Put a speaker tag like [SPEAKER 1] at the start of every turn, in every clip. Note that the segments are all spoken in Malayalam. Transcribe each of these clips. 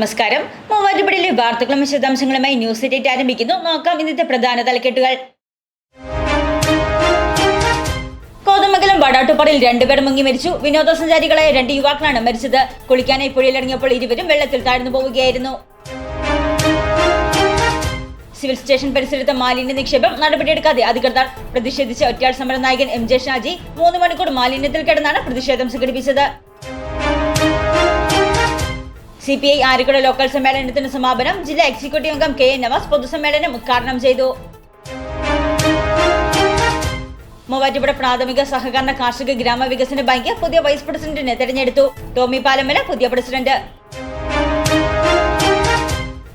[SPEAKER 1] നമസ്കാരം. മൂവാറ്റുപടിയിലെ വാർത്തകളും വിശദാംശങ്ങളുമായി ന്യൂസ് എഡിറ്റ് ആരംഭിക്കുന്നു. നോക്കാം ഇന്നത്തെ പ്രധാന തലക്കെട്ടുകൾ. കോതമംഗലം വടാട്ടുപാറയിൽ രണ്ടുപേർ മുങ്ങി മരിച്ചു. വിനോദസഞ്ചാരികളായ രണ്ട് യുവാക്കളാണ് മരിച്ചത്. കുളിക്കാനായി പുഴയിലിറങ്ങിയപ്പോൾ ഇരുവരും വെള്ളത്തിൽ താഴ്ന്നു പോവുകയായിരുന്നു. സിവിൽ സ്റ്റേഷൻ പരിസരത്ത് മാലിന്യ നിക്ഷേപം നടപടിയെടുക്കാതെ അധികൃതർ പ്രതിഷേധിച്ച ഒറ്റയാൾ സമര നായകൻ എം ജെ ഷാജി മൂന്ന് മണിക്കൂർ മാലിന്യത്തിൽ കിടന്നാണ് പ്രതിഷേധം സംഘടിപ്പിച്ചത്. C P I Arikkuda local സമ്മേളനത്തിന് സമാപനം ജില്ലാ എക്സിക്യൂട്ടീവ് അംഗം കെ എൻ നവാസ് പൊതുസമ്മേളനം ഉദ്ഘാടനം ചെയ്തു. മൂവാറ്റുപുഴ പ്രാഥമിക സഹകരണ കാർഷിക ഗ്രാമവികസന ബാങ്ക് പുതിയ വൈസ് പ്രസിഡന്റിനെ തെരഞ്ഞെടുത്തു. ടോമി പാലമല പുതിയ president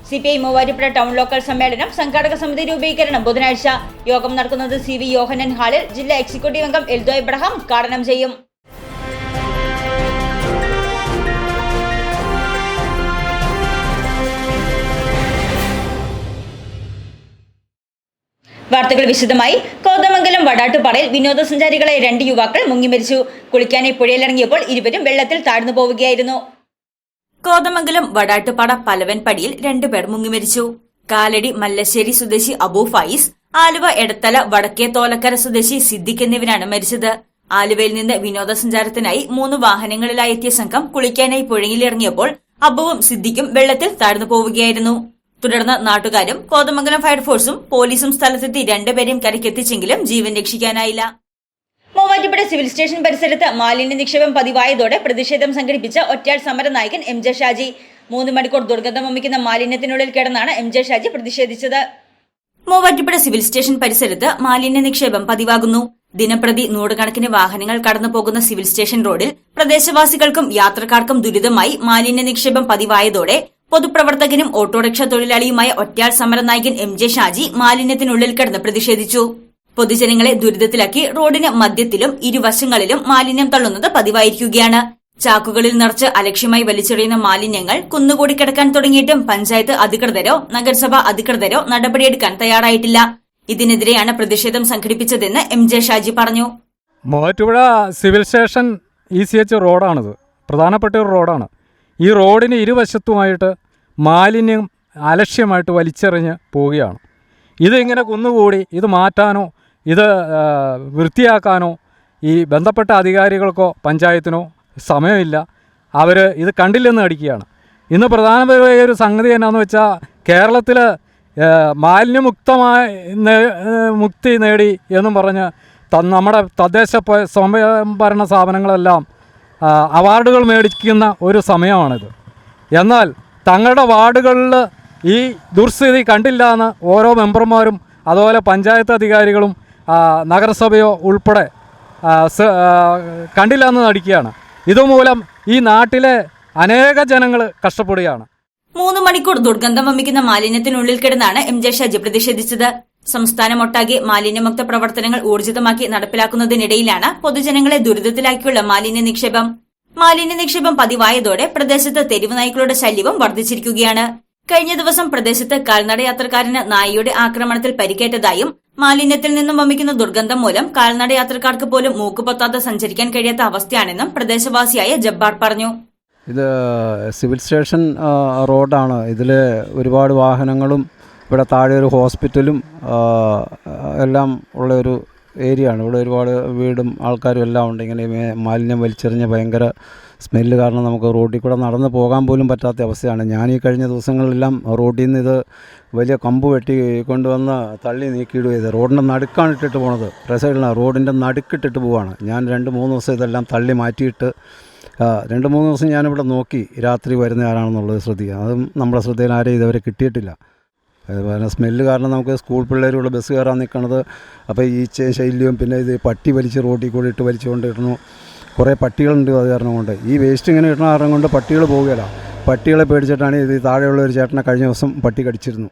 [SPEAKER 1] C P I Muvattupuzha town local സമ്മേളനം സംഘാടക സമിതി രൂപീകരണം ബുധനാഴ്ച. യോഗം നടക്കുന്നത് സി വി യോഹനൻ ഹാളിൽ ജില്ലാ എക്സിക്യൂട്ടീവ് അംഗം എൽദോ എബ്രഹാം ഉദ്ഘാടനം ചെയ്യും. വാർത്തകൾ വിശദമായി. കോതമംഗലം വടാട്ടുപാറയിൽ വിനോദസഞ്ചാരികളെ രണ്ട് യുവാക്കൾ മുങ്ങിമരിച്ചു കുളിക്കാനായി പുഴയിലിറങ്ങിയപ്പോൾ ഇരുവരും വെള്ളത്തിൽ താഴ്ന്നു പോവുകയായിരുന്നു. കോതമംഗലം വടാട്ടുപാറ പലവൻപടിയിൽ രണ്ടുപേർ മുങ്ങി മരിച്ചു. കാലടി മല്ലശ്ശേരി സ്വദേശി അബു ഫൈസ് ആലുവ എടത്തല വടക്കേ തോലക്കര സ്വദേശി സിദ്ദിഖ് എന്നിവരാണ് മരിച്ചത്. ആലുവയിൽ നിന്ന് വിനോദസഞ്ചാരത്തിനായി മൂന്ന് വാഹനങ്ങളിലായി എത്തിയ സംഘം കുളിക്കാനായി പുഴയിലിറങ്ങിയപ്പോൾ അബുവും സിദ്ദിഖും വെള്ളത്തിൽ താഴ്ന്നു പോവുകയായിരുന്നു. തുടർന്ന് നാട്ടുകാരും കോതമംഗലം ഫയർഫോഴ്സും പോലീസും സ്ഥലത്തെത്തി രണ്ടുപേരെയും കരയ്ക്കെത്തിച്ചെങ്കിലും ജീവൻ രക്ഷിക്കാനായില്ല. മൂവാറ്റുപുഴ സിവിൽ സ്റ്റേഷൻ പരിസരത്ത് മാലിന്യ നിക്ഷേപം പതിവായതോടെ പ്രതിഷേധം സംഘടിപ്പിച്ച ഒറ്റയാൾ സമര നായകൻ എം ജെ ഷാജി. മൂന്ന് മണിക്കൂർ ദുർഗന്ധം വമിക്കുന്ന മാലിന്യത്തിനുള്ളിൽ കിടന്നാണ് എം ജെ ഷാജി പ്രതിഷേധിച്ചത്. മൂവാറ്റുപുഴ സിവിൽ സ്റ്റേഷൻ പരിസരത്ത് മാലിന്യ നിക്ഷേപം പതിവാകുന്നു. ദിനപ്രതി നൂറുകണക്കിന് വാഹനങ്ങൾ കടന്നുപോകുന്ന സിവിൽ സ്റ്റേഷൻ റോഡിൽ പ്രദേശവാസികൾക്കും യാത്രക്കാർക്കും ദുരിതമായി മാലിന്യ നിക്ഷേപം പതിവായതോടെ പൊതുപ്രവർത്തകനും ഓട്ടോറിക്ഷ തൊഴിലാളിയുമായ ഒറ്റയാൾ സമര നായകൻ എം ജെ ഷാജി മാലിന്യത്തിനുള്ളിൽ കിടന്ന് പ്രതിഷേധിച്ചു. പൊതുജനങ്ങളെ ദുരിതത്തിലാക്കി റോഡിന് മധ്യത്തിലും ഇരുവശങ്ങളിലും മാലിന്യം തള്ളുന്നത് പതിവായിരിക്കുകയാണ്. ചാക്കുകളിൽ നിറച്ച് അലക്ഷ്യമായി വലിച്ചെറിയുന്ന മാലിന്യങ്ങൾ കുന്നുകൂടി കിടക്കാൻ തുടങ്ങിയിട്ടും പഞ്ചായത്ത് അധികൃതരോ നഗരസഭാ അധികൃതരോ നടപടിയെടുക്കാൻ തയ്യാറായിട്ടില്ല. ഇതിനെതിരെയാണ് പ്രതിഷേധം സംഘടിപ്പിച്ചതെന്ന് എം ജെ ഷാജി പറഞ്ഞു.
[SPEAKER 2] Muvattupuzha civil station E C H റോഡാണിത്. പ്രധാനപ്പെട്ട ഒരു റോഡാണ്. ഈ റോഡിന് ഇരുവശത്തുമായിട്ട് മാലിന്യം അലക്ഷ്യമായിട്ട് വലിച്ചെറിഞ്ഞ് പോവുകയാണ്. ഇതിങ്ങനെ കുന്നുകൂടി ഇത് മാറ്റാനോ ഇത് വൃത്തിയാക്കാനോ ഈ ബന്ധപ്പെട്ട അധികാരികൾക്കോ പഞ്ചായത്തിനോ സമയമില്ല. അവർ ഇത് കണ്ടില്ലെന്ന് അടിക്കുകയാണ് ഇന്ന് പ്രധാനമായ ഒരു സംഗതി എന്നാന്ന് വെച്ചാൽ കേരളത്തിൽ മാലിന്യമുക്തമായ മുക്തി നേടി എന്നും പറഞ്ഞ് നമ്മുടെ തദ്ദേശ സ്വയംഭരണ സ്ഥാപനങ്ങളെല്ലാം അവാർഡുകൾ മേടിക്കുന്ന ഒരു സമയമാണിത്. എന്നാൽ തങ്ങളുടെ വാർഡുകളിൽ ഈ ദുർസ്ഥിതി കണ്ടില്ല എന്ന് ഓരോ മെമ്പർമാരും അതുപോലെ പഞ്ചായത്ത് അധികാരികളും നഗരസഭയോ ഉൾപ്പെടെ കണ്ടില്ല എന്ന് നടിക്കുകയാണ്. ഇതുമൂലം ഈ നാട്ടിലെ അനേക ജനങ്ങൾ കഷ്ടപ്പെടുകയാണ്.
[SPEAKER 1] മൂന്ന് മണിക്കൂർ ദുർഗന്ധം വമിക്കുന്ന മാലിന്യത്തിനുള്ളിൽ കിടന്നാണ് എം ജെ ഷാജി പ്രതിഷേധിച്ചത്. സംസ്ഥാനമൊട്ടാകെ മാലിന്യമുക്ത പ്രവർത്തനങ്ങൾ ഊർജിതമാക്കി നടപ്പിലാക്കുന്നതിനിടയിലാണ് പൊതുജനങ്ങളെ ദുരിതത്തിലാക്കിയുള്ള മാലിന്യ നിക്ഷേപം. മാലിന്യ നിക്ഷേപം പതിവായതോടെ പ്രദേശത്ത് തെരുവ് നായ്ക്കളുടെ ശല്യവും വർദ്ധിച്ചിരിക്കുകയാണ്. കഴിഞ്ഞ ദിവസം പ്രദേശത്ത് കാൽനട യാത്രക്കാരന് നായയുടെ ആക്രമണത്തിൽ പരിക്കേറ്റതായും മാലിന്യത്തിൽ നിന്നും വമിക്കുന്ന ദുർഗന്ധം മൂലം കാൽനട യാത്രക്കാർക്ക് പോലും മൂക്കുപൊത്താതെ സഞ്ചരിക്കാൻ കഴിയാത്ത അവസ്ഥയാണെന്നും പ്രദേശവാസിയായ ജബ്ബാർ പറഞ്ഞു.
[SPEAKER 3] ഇത് സിവിൽ സ്റ്റേഷൻ റോഡാണ്. ഇതിൽ ഒരുപാട് വാഹനങ്ങളും ഇവിടെ താഴെ ഒരു ഹോസ്പിറ്റലും എല്ലാം ഉള്ള ഒരു ഏരിയ ആണ്. ഇവിടെ ഒരുപാട് വീടും ആൾക്കാരും എല്ലാം ഉണ്ട്. ഇങ്ങനെ മാലിന്യം വലിച്ചെറിഞ്ഞ ഭയങ്കര സ്മെല്ല് കാരണം നമുക്ക് റോഡിൽ കൂടെ നടന്ന് പോകാൻ പോലും പറ്റാത്ത അവസ്ഥയാണ്. ഞാൻ ഈ കഴിഞ്ഞ ദിവസങ്ങളിലെല്ലാം റോഡിൽ നിന്ന് ഇത് വലിയ കമ്പ് വെട്ടി കൊണ്ടുവന്ന് തള്ളി നീക്കിയിടുക റോഡിന്റെ നടുക്കാണ് ഇട്ടിട്ട് പോണത്. റസൈഡിലാണ് റോഡിന്റെ നടുക്കിട്ടിട്ട് പോവാണ്. ഞാൻ രണ്ട് മൂന്ന് ദിവസം ഇതെല്ലാം തള്ളി മാറ്റിയിട്ട് രണ്ട് മൂന്ന് ദിവസം ഞാനിവിടെ നോക്കി. രാത്രി വരുന്ന ആരാണെന്നുള്ളത് ശ്രദ്ധിക്കുക. അതും നമ്മുടെ ശ്രദ്ധയിൽ ആരെയും ഇതുവരെ കിട്ടിയിട്ടില്ല. അതുപോലെ സ്മെല്ല് കാരണം നമുക്ക് സ്കൂൾ പിള്ളേരുള്ള ബസ് കയറാൻ നിൽക്കണത് അപ്പോൾ ഈ ശൈലിയും പിന്നെ ഇത് പട്ടി വലിച്ച് റോട്ടിൽ കൂടി ഇട്ട് വലിച്ചുകൊണ്ടിരുന്നു. കുറേ പട്ടികളുണ്ട് അത് കാരണം കൊണ്ട്. ഈ വേസ്റ്റ് ഇങ്ങനെ ഇടണ കാരണം കൊണ്ട് പട്ടികൾ പോവുകയില്ല. പട്ടികളെ പേടിച്ചിട്ടാണ് ഇത് താഴെയുള്ള ഒരു ചേട്ടനെ കഴിഞ്ഞ ദിവസം പട്ടി കടിച്ചിരുന്നു.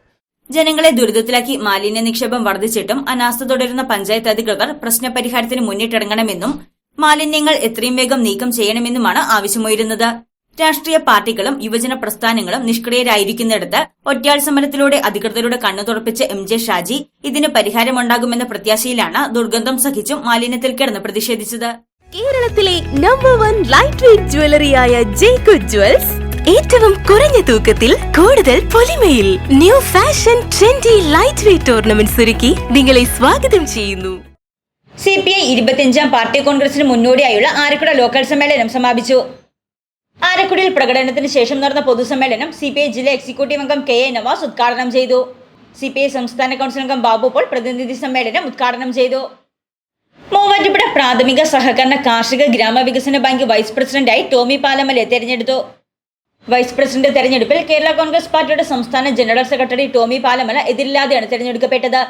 [SPEAKER 1] ജനങ്ങളെ ദുരിതത്തിലാക്കി മാലിന്യ നിക്ഷേപം വർദ്ധിച്ചിട്ടും അനാസ്ഥ തുടരുന്ന പഞ്ചായത്ത് അധികൃതർ പ്രശ്നപരിഹാരത്തിന് മുന്നിട്ടിറങ്ങണമെന്നും മാലിന്യങ്ങൾ എത്രയും വേഗം നീക്കം ചെയ്യണമെന്നുമാണ് ആവശ്യമുയരുന്നത്. രാഷ്ട്രീയ പാർട്ടികളും യുവജന പ്രസ്ഥാനങ്ങളും നിഷ്ക്രിയരായിരിക്കുന്നിടത്ത് ഒറ്റയാൾ സമരത്തിലൂടെ അധികൃതരുടെ കണ്ണു തുറപ്പിച്ച എം ജെ ഷാജി ഇതിന് പരിഹാരമുണ്ടാകുമെന്ന പ്രത്യാശയിലാണ് ദുർഗന്ധം സഹിച്ചും മാലിന്യത്തിൽ കിടന്ന് പ്രതിഷേധിച്ചത്.
[SPEAKER 4] കേരളത്തിലെ നമ്പർ വൺ ലൈറ്റ് വെയിറ്റ് ജ്വല്ലറിയായ ജേക്കോ ജ്വൽസ് ഏറ്റവും കുറഞ്ഞ തൂക്കത്തിൽ കൂടുതൽ പൊലിമയിൽ new fashion trendy light weight tournament ഒരുക്കി നിങ്ങളെ സ്വാഗതം ചെയ്യുന്നു.
[SPEAKER 1] സി പി ഐ ഇരുപത്തിയഞ്ചാം പാർട്ടി കോൺഗ്രസിന് മുന്നോടിയായുള്ള ആരക്കുട ലോക്കൽ സമ്മേളനം സമാപിച്ചു. ആലക്കുടയിൽ പ്രകടനത്തിന് ശേഷം നടന്ന പൊതുസമ്മേളനം സി പി ഐ ജില്ലാ എക്സിക്യൂട്ടീവ് അംഗം കെ എ നവാസ് ഉദ്ഘാടനം ചെയ്തു. സി പി ഐ സംസ്ഥാന കൗൺസിൽ അംഗം ബാബു പോൾ പ്രതിനിധി സമ്മേളനം ഉദ്ഘാടനം ചെയ്തു. മൂവാറ്റുപുഴ പ്രാഥമിക സഹകരണ കാർഷിക ഗ്രാമവികസന ബാങ്ക് വൈസ് പ്രസിഡന്റായി ടോമി പാലമലെ തെരഞ്ഞെടുത്തു. വൈസ് പ്രസിഡന്റ് തെരഞ്ഞെടുപ്പിൽ കേരള കോൺഗ്രസ് പാർട്ടിയുടെ സംസ്ഥാന ജനറൽ സെക്രട്ടറി ടോമി പാലമല എതിരില്ലാതെയാണ് തെരഞ്ഞെടുക്കപ്പെട്ടത്.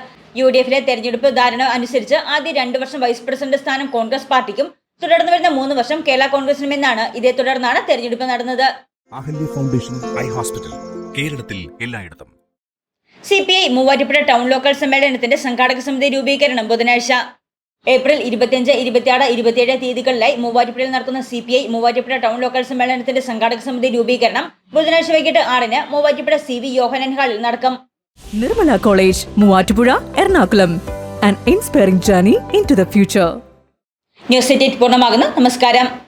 [SPEAKER 1] യു ഡി എഫിലെ തെരഞ്ഞെടുപ്പ് ധാരണ അനുസരിച്ച് ആദ്യ രണ്ടു വർഷം വൈസ് പ്രസിഡന്റ് സ്ഥാനം കോൺഗ്രസ് പാർട്ടിക്കും തുടർന്ന് വരുന്ന മൂന്ന് വർഷം കേരള കോൺഗ്രസിനുമെന്നാണ് ഇതേ തുടർന്നാണ് തെരഞ്ഞെടുപ്പ് നടന്നത്.
[SPEAKER 5] അഹല്യ ഫൗണ്ടേഷൻ ഐ ഹോസ്പിറ്റൽ കേരളത്തിൽ എല്ലായിടത്തും.
[SPEAKER 1] C P I Muvattupuzha town local സമ്മേളനത്തിന്റെ സംഘാടക സമിതി രൂപീകരണം ബുധനാഴ്ച. ഏപ്രിൽ ഇരുപത്തിയഞ്ച് ഇരുപത്തിയാറ് ഇരുപത്തിയേഴ് തീയതികളിലായി മൂവാറ്റുപുഴയിൽ നടക്കുന്ന C P I Muvattupuzha town local സമ്മേളനത്തിന്റെ സംഘാടക സമിതി രൂപീകരണം ബുധനാഴ്ച വൈകിട്ട് ആറിന് മൂവാറ്റുപുഴ സി വി യോഹനൻ ഹാളിൽ നടക്കും.
[SPEAKER 6] Nirmala college Muvattupuzha Ernakulam. An inspiring journey into the future
[SPEAKER 1] news eight പൂർണമാകുന്നു. നമസ്കാരം.